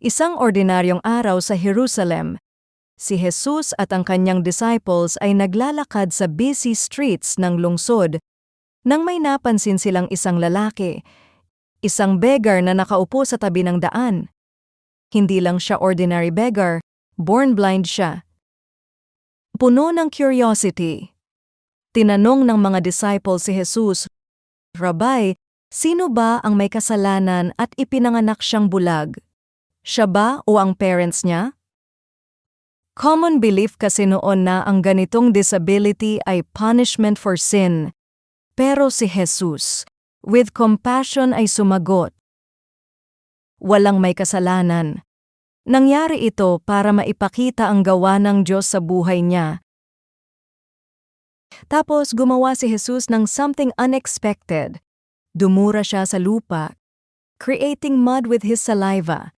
Isang ordinaryong araw sa Jerusalem. Si Jesus at ang kanyang disciples ay naglalakad sa busy streets ng lungsod nang may napansin silang isang lalaki, isang beggar na nakaupo sa tabi ng daan. Hindi lang siya ordinary beggar, born blind siya. Puno ng curiosity. Tinanong ng mga disciples si Jesus, Rabbi, sino ba ang may kasalanan at ipinanganak siyang bulag? Siya ba o ang parents niya? Common belief kasi noon na ang ganitong disability ay punishment for sin. Pero si Jesus, with compassion ay sumagot. Walang may kasalanan. Nangyari ito para maipakita ang gawa ng Diyos sa buhay niya. Tapos gumawa si Jesus ng something unexpected. Dumura siya sa lupa, creating mud with his saliva.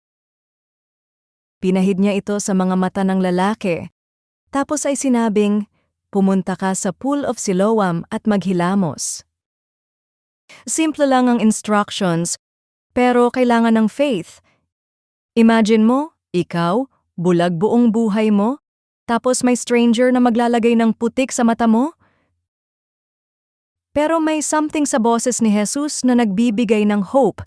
Pinahid niya ito sa mga mata ng lalaki. Tapos ay sinabing, pumunta ka sa pool of Siloam at maghilamos. Simple lang ang instructions, pero kailangan ng faith. Imagine mo, ikaw, bulag buong buhay mo, tapos may stranger na maglalagay ng putik sa mata mo? Pero may something sa boses ni Jesus na nagbibigay ng hope.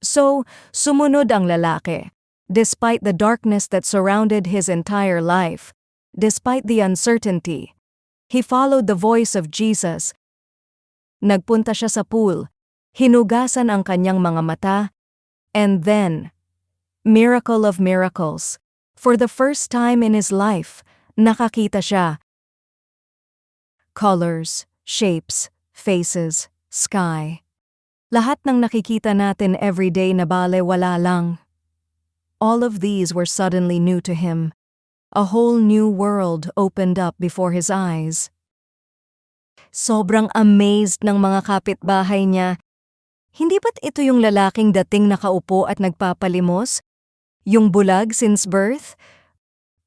So, sumunod ang lalaki. Despite the darkness that surrounded his entire life, despite the uncertainty, he followed the voice of Jesus. Nagpunta siya sa pool, hinugasan ang kanyang mga mata, and then, miracle of miracles, for the first time in his life, nakakita siya. Colors, shapes, faces, sky. Lahat ng nakikita natin everyday na bale wala lang. All of these were suddenly new to him. A whole new world opened up before his eyes. Sobrang amazed ng mga kapitbahay niya. Hindi ba't ito yung lalaking dating nakaupo at nagpapalimos? Yung bulag since birth?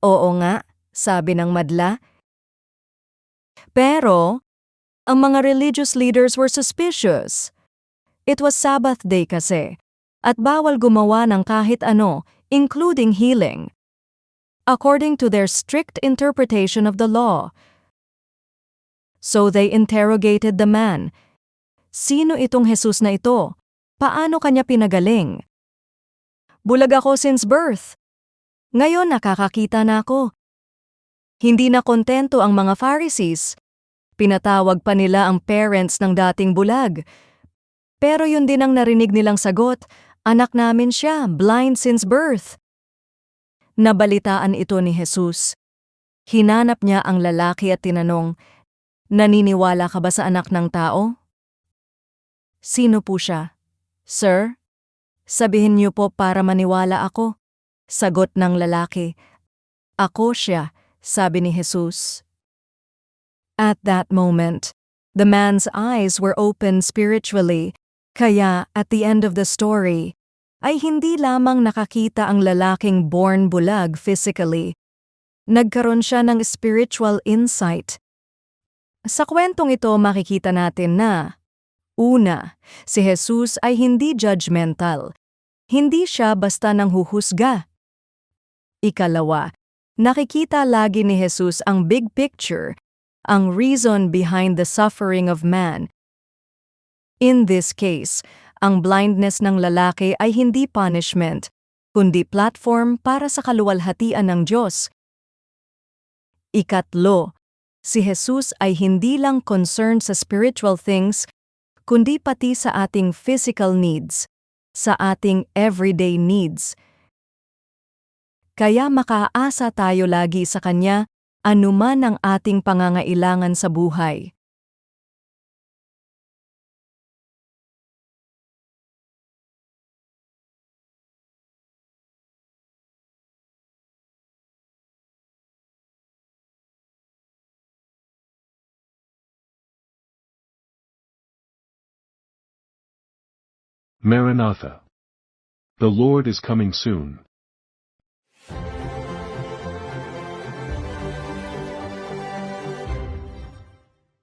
Oo nga, sabi ng madla. Pero, ang mga religious leaders were suspicious. It was Sabbath day kasi, at bawal gumawa ng kahit ano, including healing, according to their strict interpretation of the law. So they interrogated the man. Sino itong Jesus na ito? Paano kanya pinagaling? Bulag ako since birth. Ngayon nakakakita na ako. Hindi na kontento ang mga Pharisees. Pinatawag pa nila ang parents ng dating bulag. Pero yun din ang narinig nilang sagot, anak namin siya, blind since birth. Nabalitaan ito ni Jesus. Hinanap niya ang lalaki at tinanong, Naniniwala ka ba sa anak ng tao? Sino po siya? Sir? Sabihin niyo po para maniwala ako. Sagot ng lalaki. Ako siya, sabi ni Jesus. At that moment, the man's eyes were opened spiritually, kaya at the end of the story, ay hindi lamang nakakita ang lalaking born bulag physically. Nagkaroon siya ng spiritual insight. Sa kwentong ito makikita natin na, una, si Jesus ay hindi judgmental. Hindi siya basta nang huhusga. Ikalawa, nakikita lagi ni Jesus ang big picture, ang reason behind the suffering of man. In this case, ang blindness ng lalaki ay hindi punishment, kundi platform para sa kaluwalhatian ng Diyos. Ikatlo, si Jesus ay hindi lang concerned sa spiritual things, kundi pati sa ating physical needs, sa ating everyday needs. Kaya makaasa tayo lagi sa Kanya anuman ang ating pangangailangan sa buhay. Maranatha. The Lord is coming soon.